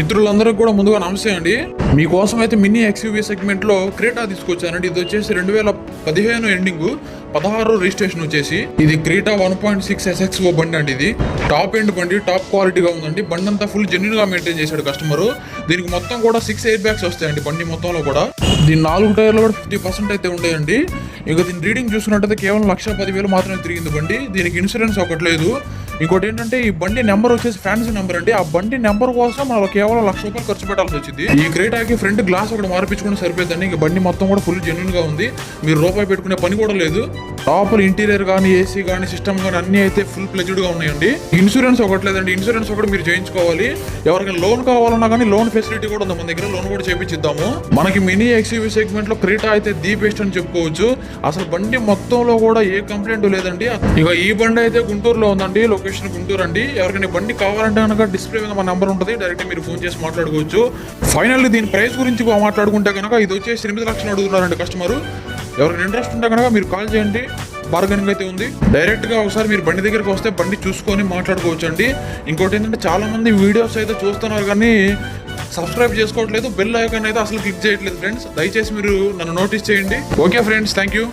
మిత్రులందరూ కూడా ముందుగా నమస్తే అండి. మీకోసం అయితే మినీ ఎక్స్యూవీ సెగ్మెంట్లో క్రేటా తీసుకొచ్చానండి. ఇది వచ్చేసి రెండు వేల పదిహేను ఎండింగ్ పదహారు రిజిస్ట్రేషన్ వచ్చేసి. ఇది Creta one point six SX O బండి అండి ఇది. టాప్ ఎండ్ బండి టాప్ క్వాలిటీగా ఉందండి. బండి అంతా ఫుల్ జెన్యున్గా మెయింటైన్ చేశాడు కస్టమర్. దీనికి మొత్తం కూడా సిక్స్ ఎయిర్ బ్యాగ్స్ వస్తాయండి బండి మొత్తంలో కూడా. దీని నాలుగు టైర్లు కూడా ఫిఫ్టీ పర్సెంట్ అయితే ఉండేయండి ఇక దీని రీడింగ్ చూసుకున్నట్టయితే కేవలం లక్ష పదివేలు మాత్రమే తిరిగింది బండి. దీనికి ఇన్సూరెన్స్ ఒకటి లేదు. ఇంకోటి ఏంటంటే ఈ బండి నెంబర్ వచ్చేసి ఫ్యాన్సీ నెంబర్ అండి. ఆ బండి నెంబర్ కోసం మనం కేవలం లక్ష రూపాయలు ఖర్చు పెట్టాల్సి వచ్చింది. ఈ క్రేటాకి ఫ్రంట్ గ్లాస్ ఒకటి మార్పించుకుని సరిపోయిందండి ఇంక బండి మొత్తం కూడా ఫుల్ జెన్యున్గా ఉంది. మీరు రూపాయి పెట్టుకునే పని కూడా లేదు. టాప్ ఇంటీరియర్ కానీ ఏసీ కానీ సిస్టమ్ కానీ అన్ని అయితే ఫుల్ ప్లెజ్డ్గా ఉన్నాయండి. ఇన్సూరెన్స్ ఒకటి లేదండి ఇన్సూరెన్స్ ఒకటి మీరు చేయించుకోవాలి. ఎవరికైనా లోన్ కావాలన్నా కానీ లోన్ ఫెసిలిటీ కూడా ఉంది. మన దగ్గర లోన్ కూడా చేపించిద్దాము. మనకి మినీ ఎక్స్యూవీ సెగ్మెంట్లో క్రీటా అయితే ది బెస్ట్ అని చెప్పుకోవచ్చు. అసలు బండి మొత్తంలో కూడా ఏ కంప్లైంట్ లేదండి. ఇక ఈ బండి అయితే గుంటూరులో ఉందండి. లొకేషన్ గుంటూరు అండి. ఎవరికైనా బండి కావాలంటే కనుక డిస్ప్లే మీద మా నెంబర్ ఉంటుంది. డైరెక్ట్ మీరు ఫోన్ చేసి మాట్లాడుకోవచ్చు. ఫైనల్లీ దీని ప్రైస్ గురించి మాట్లాడుకుంటే కనుక ఇది వచ్చేసి ఎనిమిది లక్షలు అడుగుతున్నారండి కస్టమర్ ఎవరికైనా ఇంట్రెస్ట్ ఉంటే కనుక మీరు కాల్ చేయండి. బార్గెనింగ్ అయితే ఉంది. డైరెక్ట్గా ఒకసారి మీరు బండి దగ్గరికి వస్తే బండి చూసుకొని మాట్లాడుకోవచ్చు అండి ఇంకోటి ఏంటంటే చాలామంది వీడియోస్ అయితే చూస్తున్నారు కానీ సబ్స్క్రైబ్ చేసుకోవట్లేదు. బెల్ ఐకాన్ అయితే అసలు క్లిక్ చేయట్లేదు ఫ్రెండ్స్ దయచేసి మీరు నన్ను నోటీస్ చేయండి. Okay friends thank you